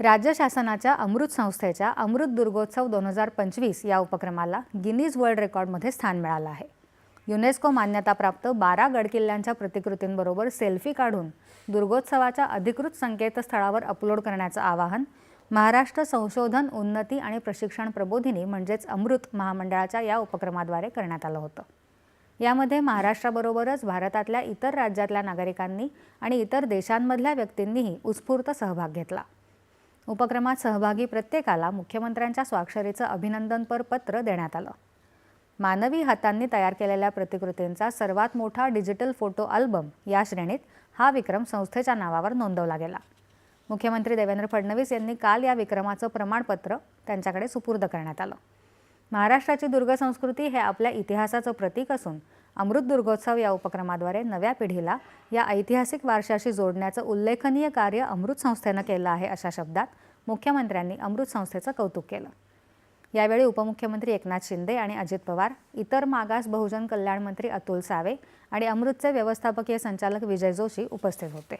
राज्य शासनाच्या अमृत संस्थेच्या अमृत दुर्गोत्सव दोन हजार पंचवीस या उपक्रमाला गिनीज वर्ल्ड रेकॉर्डमध्ये स्थान मिळालं आहे. युनेस्को मान्यताप्राप्त बारा गडकिल्ल्यांच्या प्रतिकृतींबरोबर सेल्फी काढून दुर्गोत्सवाच्या अधिकृत संकेतस्थळावर अपलोड करण्याचं आवाहन महाराष्ट्र संशोधन उन्नती आणि प्रशिक्षण प्रबोधिनी म्हणजेच अमृत महामंडळाच्या या उपक्रमाद्वारे करण्यात आलं होतं. यामध्ये महाराष्ट्राबरोबरच भारतातल्या इतर राज्यातल्या नागरिकांनी आणि इतर देशांमधल्या व्यक्तींनीही उत्स्फूर्त सहभाग घेतला. उपक्रमात सहभागी प्रत्येकाला मुख्यमंत्र्यांच्या स्वाक्षरीचं अभिनंदनपर पत्र देण्यात आलं. मानवी हातांनी तयार केलेल्या प्रतिकृतींचा सर्वात मोठा डिजिटल फोटो अल्बम या श्रेणीत हा विक्रम संस्थेच्या नावावर नोंदवला गेला. मुख्यमंत्री देवेंद्र फडणवीस यांनी काल या विक्रमाचं प्रमाणपत्र त्यांच्याकडे सुपूर्द करण्यात आलं. महाराष्ट्राची दुर्गसंस्कृती हे आपल्या इतिहासाचं प्रतीक असून अमृत दुर्गोत्सव या उपक्रमाद्वारे नव्या पिढीला या ऐतिहासिक वारशाशी जोडण्याचं उल्लेखनीय कार्य अमृत संस्थेनं केलं आहे अशा शब्दात मुख्यमंत्र्यांनी अमृत संस्थेचं कौतुक केलं. यावेळी उपमुख्यमंत्री एकनाथ शिंदे आणि अजित पवार इतर मागास बहुजन कल्याण मंत्री अतुल सावे आणि अमृतचे व्यवस्थापकीय संचालक विजय जोशी उपस्थित होते.